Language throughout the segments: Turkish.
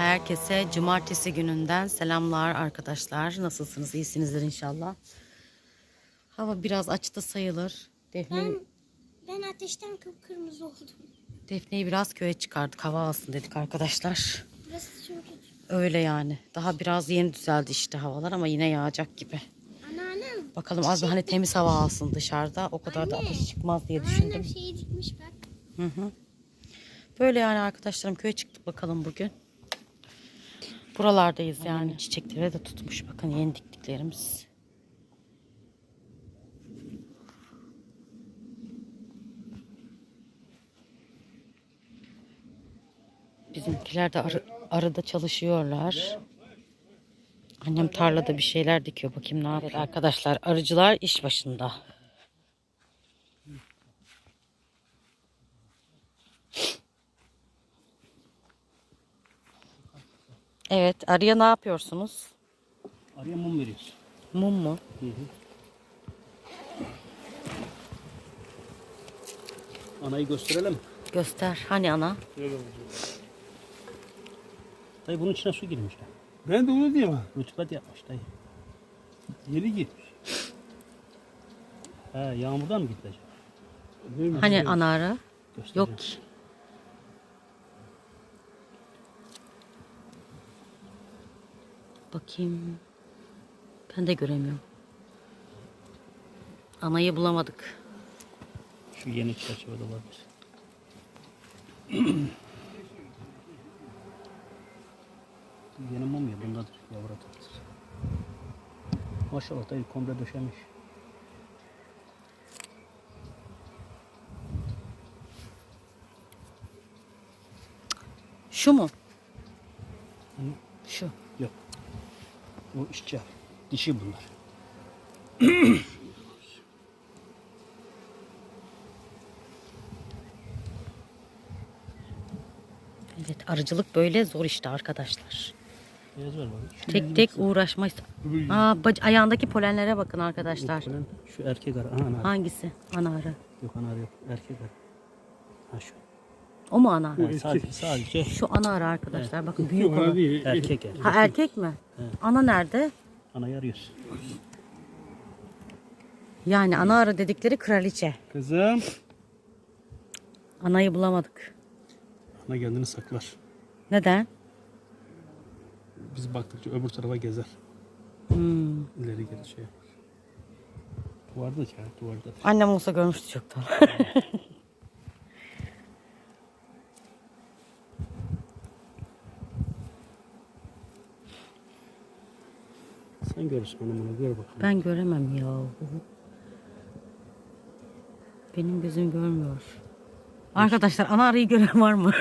Herkese cumartesi gününden selamlar arkadaşlar. Nasılsınız? İyisinizdir inşallah. Hava biraz açtı sayılır. Defne, Ben, ben ateşten kıpkırmızı oldum. Defne'yi biraz köye çıkardık. Hava alsın dedik arkadaşlar. Burası çünkü. Öyle yani. Daha biraz yeni düzeldi işte havalar ama yine yağacak gibi. Anneannem. Bakalım az hani temiz hava alsın dışarıda. O kadar da Anne. ateş çıkmaz diye düşündüm. Anneannem şeyi dikmiş bak. Hı hı. Böyle yani arkadaşlarım köye çıktık bakalım bugün. Buralardayız yani. Çiçekleri de tutmuş bakın yeni diktiklerimiz. Bizimkiler de arı, arıda çalışıyorlar. Annem tarlada bir şeyler dikiyor. Bakayım ne yapıyor. Arkadaşlar arıcılar iş başında. Evet arıya ne yapıyorsunuz? Araya mum veriyoruz. Mum mu? Hı hı. Anayı gösterelim. Göster. Hani ana? Dayı bunun içine su girmiş. lan. Ben de onu diyeyim ha. Yapmış dayı. Yeni gitmiş. He yağmurdan mı gitti acaba? Değil mi? Hani ana arı? Göstereceğim. Yok ki. Bakayım. Ben de göremiyorum. Anayı bulamadık. Şu yeni çerçevede olabilir. yeni mum ya bundadır. Yavru. Maşallah dayı komple döşemiş. Şu mu? Hı. Şu. Yok. O işçi. Dişi bunlar. Evet arıcılık böyle zor işte arkadaşlar. Tek tek uğraşmayız. Aa, bac- ayağındaki polenlere bakın arkadaşlar. Şu erkek arı. Aha, ana arı. Hangisi? Ana arı. Yok ana arı yok. Erkek arı. Ha şu. O mu ana? Ha, sadece, sadece Şu ana arı arkadaşlar. Bakın büyük Yok olan. değil. erkek arı. Ha erkek mi? Ana nerede? Anayı arıyoruz. Yani ana arı dedikleri kraliçe. Kızım. Anayı bulamadık. Ana kendini saklar. Neden? Biz baktıkça öbür tarafa gezer. Hmm. İleri geri şey yapar. Duvarda ki duvarda. Annem olsa görmüştü çoktan. görürsün onu gör bakalım. ben göremem ya. Benim gözüm görmüyor. Arkadaşlar ana arıyı gören var mı?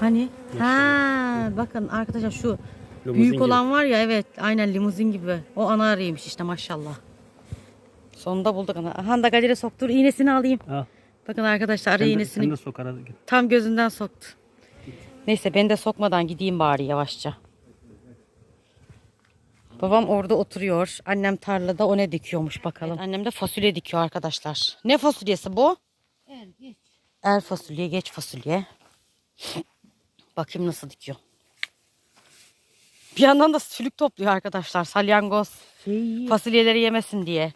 hani? Ha, bakın arkadaşlar şu Limuzin büyük gibi. olan var ya evet aynen limuzin gibi. O ana arıymış işte maşallah. Sonunda bulduk ana. Aha da galere soktur iğnesini alayım. Al. Bakın arkadaşlar arı Sen de, iğnesini sen de sok tam gözünden soktu. Neyse beni de sokmadan gideyim bari yavaşça. Babam orada oturuyor. Annem tarlada o ne dikiyormuş bakalım. annem de fasulye dikiyor arkadaşlar. Ne fasulyesi bu? Er fasulye, geç fasulye. Bakayım nasıl dikiyor. Bir yandan da sülük topluyor arkadaşlar. Salyangoz. Fasulyeleri yemesin diye.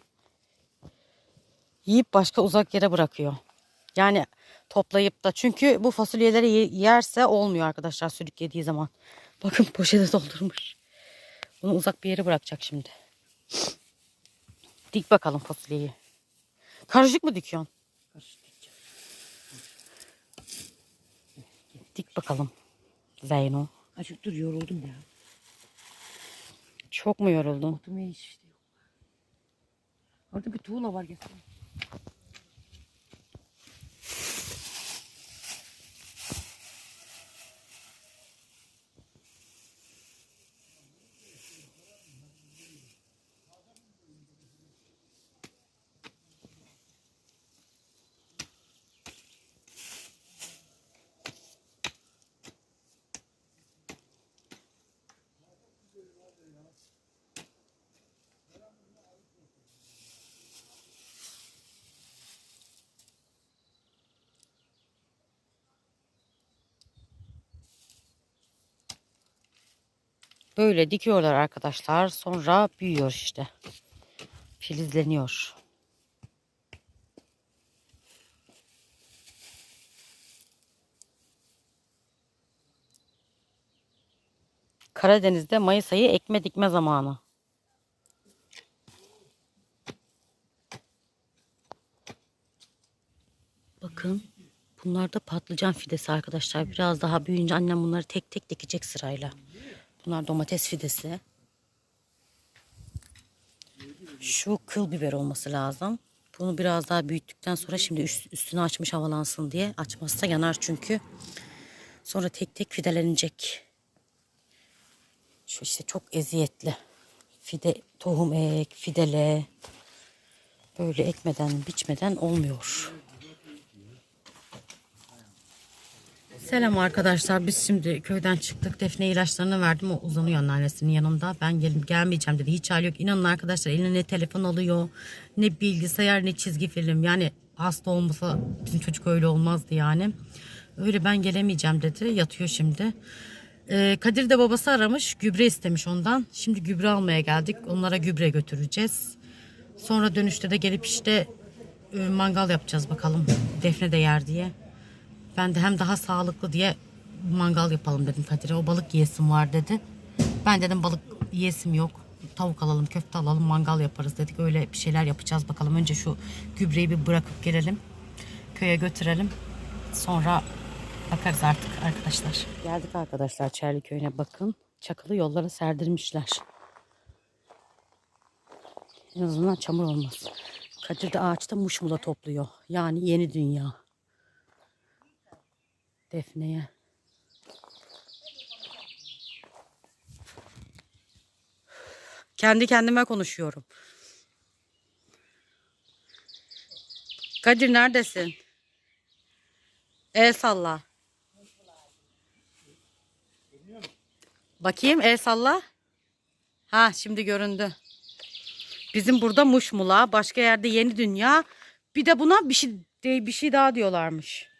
Yiyip başka uzak yere bırakıyor. Yani toplayıp da çünkü bu fasulyeleri ye- yerse olmuyor arkadaşlar sülük yediği zaman. Bakın poşete doldurmuş. Bunu uzak bir yere bırakacak şimdi. Dik bakalım fasulyeyi. Karışık mı dikiyorsun? Dik bakalım. Zeyno. Açık dur yoruldum ya. Çok mu yoruldun? Oturmaya hiç işte yok. Orada bir tuğla var gelsene. Böyle dikiyorlar arkadaşlar. Sonra büyüyor işte. Filizleniyor. Karadeniz'de Mayıs ayı ekme dikme zamanı. Bakın bunlar da patlıcan fidesi arkadaşlar. Biraz daha büyüyünce annem bunları tek tek dikecek sırayla. Bunlar domates fidesi. Şu kıl biber olması lazım. Bunu biraz daha büyüttükten sonra şimdi üst- üstünü açmış havalansın diye. Açmazsa yanar çünkü. Sonra tek tek fidelenecek. Şu işte çok eziyetli. Fide, tohum ek, fidele. Böyle ekmeden, biçmeden olmuyor. Selam arkadaşlar. Biz şimdi köyden çıktık. Defne ilaçlarını verdim. O uzanıyor anneannesinin yanında. Ben gel gelmeyeceğim dedi. Hiç hali yok. İnanın arkadaşlar eline ne telefon alıyor, ne bilgisayar, ne çizgi film. Yani hasta olmasa bizim çocuk öyle olmazdı yani. Öyle ben gelemeyeceğim dedi. Yatıyor şimdi. Ee, Kadir de babası aramış. Gübre istemiş ondan. Şimdi gübre almaya geldik. Onlara gübre götüreceğiz. Sonra dönüşte de gelip işte e, mangal yapacağız bakalım. Defne de yer diye. Ben de hem daha sağlıklı diye mangal yapalım dedim Kadir'e. O balık yiyesim var dedi. Ben dedim balık yiyesim yok. Tavuk alalım, köfte alalım, mangal yaparız dedik. Öyle bir şeyler yapacağız bakalım. Önce şu gübreyi bir bırakıp gelelim. Köye götürelim. Sonra bakarız artık arkadaşlar. Geldik arkadaşlar Çerli köyüne bakın. Çakılı yollara serdirmişler. En azından çamur olmaz. Kadir de ağaçta muşmula topluyor. Yani yeni dünya. Defne'ye. Kendi kendime konuşuyorum. Kadir neredesin? El salla. Bakayım el salla. Ha şimdi göründü. Bizim burada Muşmula, başka yerde Yeni Dünya. Bir de buna bir şey bir şey daha diyorlarmış.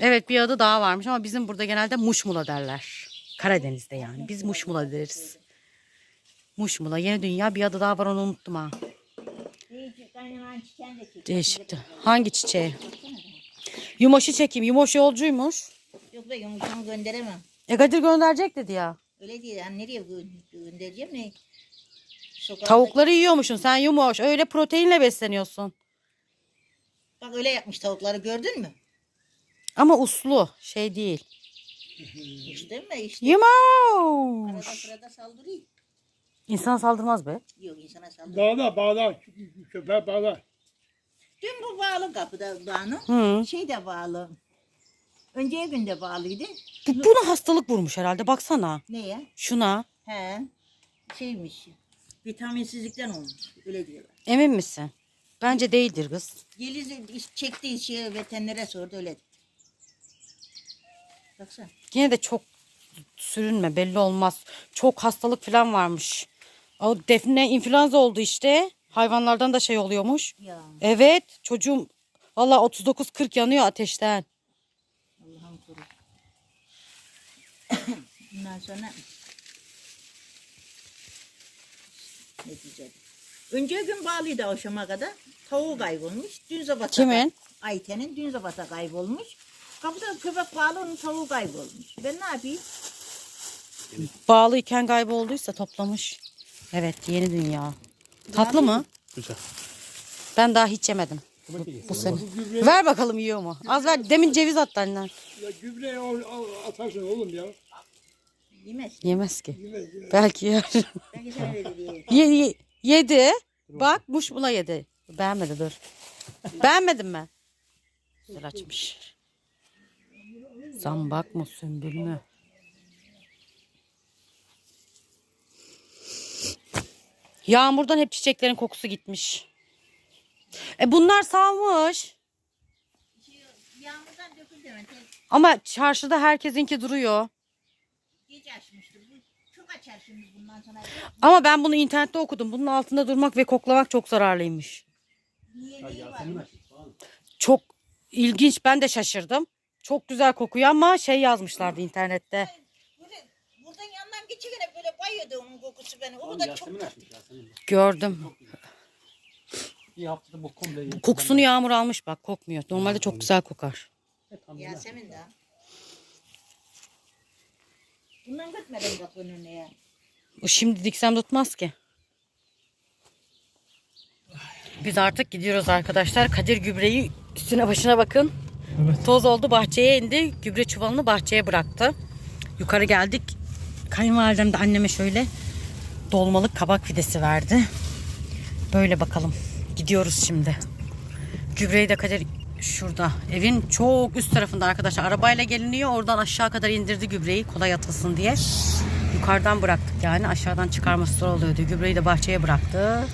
Evet bir adı daha varmış ama bizim burada genelde Muşmula derler. Karadeniz'de yani. Biz Muşmula deriz. Muşmula, Yeni Dünya bir adı daha var onu unuttum ha. Değişikti. Hangi çiçeği? Yumoş'u çekeyim. Yumoş yolcuymuş. Yok be yumurtamı gönderemem. E Kadir gönderecek dedi ya. Öyle değil. Yani nereye gö- göndereceğim ne? Sokakta... Tavukları yiyormuşsun sen Yumoş. Öyle proteinle besleniyorsun. Bak öyle yapmış tavukları gördün mü? Ama uslu şey değil. İşte mi? İşte. Arada sırada saldırıyor. İnsan saldırmaz be. Yok insana saldırıyor. Bağla bağla. Köpeğe bağla. Dün bu bağlı kapıda Banu. Hı. Şey de bağlı. Önceki gün de bağlıydı. Bu, buna hastalık vurmuş herhalde baksana. Neye? Şuna. He. Şeymiş. Vitaminsizlikten olmuş. Öyle diyorlar. Emin misin? Bence değildir kız. Yeliz çektiği şeye veterinere sordu öyle. Baksana. Yine de çok sürünme belli olmaz. Çok hastalık falan varmış. O defne influenza oldu işte. Hayvanlardan da şey oluyormuş. Ya Evet çocuğum valla 39-40 yanıyor ateşten. Allah'ım koru. Bundan sonra ne diyeceğim? Önceki gün bağlıydı akşama kadar. Tavuğu kaybolmuş. Dün sabah Kimin? Ayten'in dün sabah kaybolmuş. Kapıda köpek bağlı onun tavuğu kaybolmuş. Ben ne yapayım? Bağlıyken kaybolduysa toplamış. Evet yeni dünya. Tatlı mı? Güzel. Ben daha hiç yemedim. Bu, bu sene. Ver bakalım yiyor mu? Az ver. Demin ceviz attı annen. Ya al, atarsın oğlum ya. Yemez. Yemez ki. Belki yer. Ben geçen öyle diye. Ye- ye- yedi. Bak muşmula yedi. Beğenmedi dur. Beğenmedin mi? Güzel açmış. Zambak mı sümbül mü? Yağmurdan hep çiçeklerin kokusu gitmiş. E bunlar salmış. Ama çarşıda herkesinki duruyor. Gece açmıştır. Bu çok açar şimdi bundan sonra. Ama ben bunu internette okudum. Bunun altında durmak ve koklamak çok zararlıymış. Var? Çok ilginç. Ben de şaşırdım. Çok güzel kokuyor ama şey yazmışlardı internette. Böyle buradan bayıyordu onun kokusu beni. O da çok Yasemin açmış Yasemin. Gördüm. Bir haftada bu komple. Kokusunu yağmur almış bak kokmuyor. Normalde çok güzel kokar. E. Yasemin de. Bundan gitmedim bak önüne ya. Bu şimdi diksem tutmaz ki. Biz artık gidiyoruz arkadaşlar. Kadir gübreyi üstüne başına bakın. Toz oldu bahçeye indi. Gübre çuvalını bahçeye bıraktı. Yukarı geldik. Kayınvalidem de anneme şöyle dolmalık kabak fidesi verdi. Böyle bakalım. Gidiyoruz şimdi. Gübreyi de Kadir şurada. Evin çok üst tarafında arkadaşlar. Arabayla geliniyor. Oradan aşağı kadar indirdi gübreyi kolay atılsın diye. Yukarıdan bıraktık yani. Aşağıdan çıkarması zor oluyordu. Gübreyi de bahçeye bıraktı.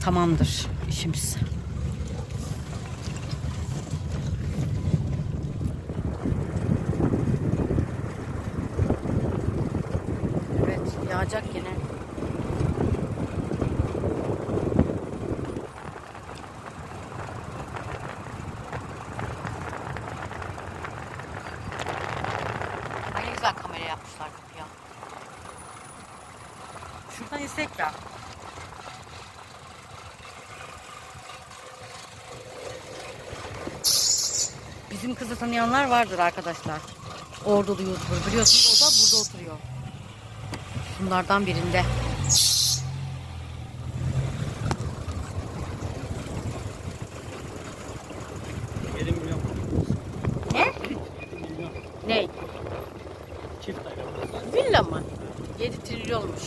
Tamamdır işimiz. Kamera yapmışlar kapıya. Şuradan izlek ya. Bizim kızı tanıyanlar vardır arkadaşlar. Ordulu YouTuber biliyorsunuz o da burada oturuyor. Bunlardan birinde. Ne? Ne? Villa mı? 7 trilyonmuş.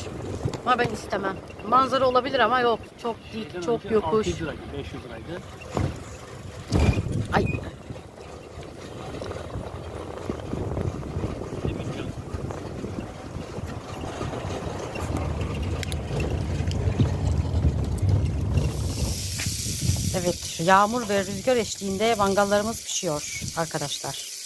Ama ben istemem. Manzara olabilir ama yok. Çok dik, çok yokuş. 600 liraydı, 500 liraydı. Ay 7 milyon. evet yağmur ve rüzgar eşliğinde mangallarımız pişiyor arkadaşlar.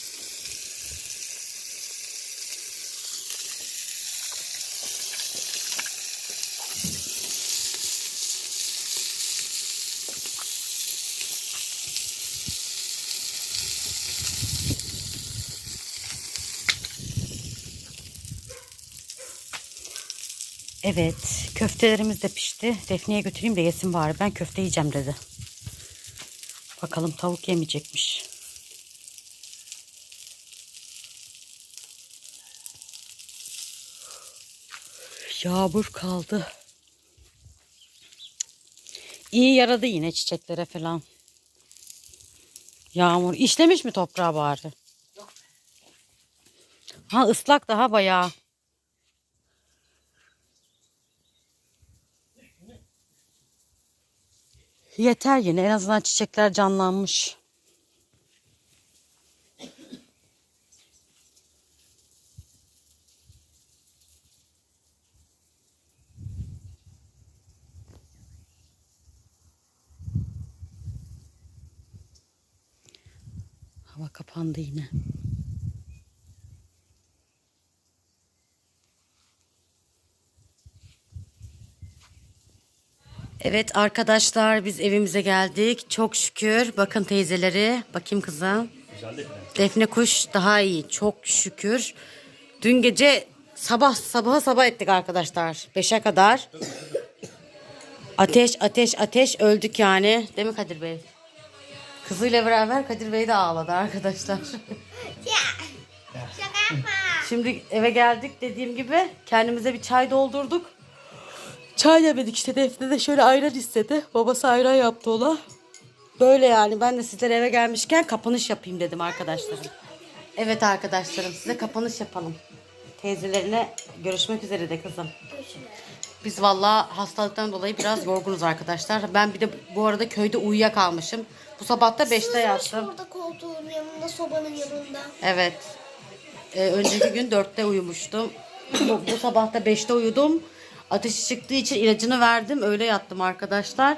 Evet, köftelerimiz de pişti. Defne'ye götüreyim de yesin bari. Ben köfte yiyeceğim dedi. Bakalım tavuk yemeyecekmiş. Yağmur kaldı. İyi yaradı yine çiçeklere falan. Yağmur işlemiş mi toprağa bari? Ha ıslak daha bayağı. Yeter yine en azından çiçekler canlanmış. Hava kapandı yine. Evet arkadaşlar biz evimize geldik. Çok şükür. Bakın teyzeleri. Bakayım kızım. Defne kuş daha iyi. Çok şükür. Dün gece sabah sabaha sabah ettik arkadaşlar. Beşe kadar. Ateş ateş ateş öldük yani. Değil mi Kadir Bey? Kızıyla beraber Kadir Bey de ağladı arkadaşlar. Şimdi eve geldik dediğim gibi kendimize bir çay doldurduk. Çay yemedik işte Defne de şöyle ayran istedi. Babası ayran yaptı ona. Böyle yani ben de sizlere eve gelmişken kapanış yapayım dedim arkadaşlarım. Evet arkadaşlarım size kapanış yapalım. Teyzelerine görüşmek üzere de kızım. Biz valla hastalıktan dolayı biraz yorgunuz arkadaşlar. Ben bir de bu arada köyde uyuyakalmışım. Bu sabah da 5'te Sızmış yattım. Burada koltuğun yanında, sobanın yanında. Evet. Ee, önceki gün 4'te uyumuştum. bu, bu sabah da 5'te uyudum. Ateşi çıktığı için ilacını verdim. Öyle yattım arkadaşlar.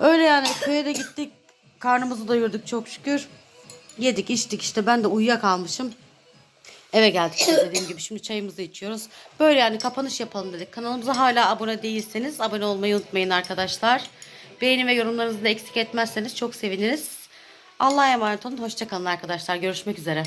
Öyle yani köye de gittik. Karnımızı doyurduk çok şükür. Yedik içtik işte ben de uyuyakalmışım. Eve geldik işte dediğim gibi. Şimdi çayımızı içiyoruz. Böyle yani kapanış yapalım dedik. Kanalımıza hala abone değilseniz abone olmayı unutmayın arkadaşlar. Beğeni ve yorumlarınızı da eksik etmezseniz çok seviniriz. Allah'a emanet olun. Hoşçakalın arkadaşlar. Görüşmek üzere.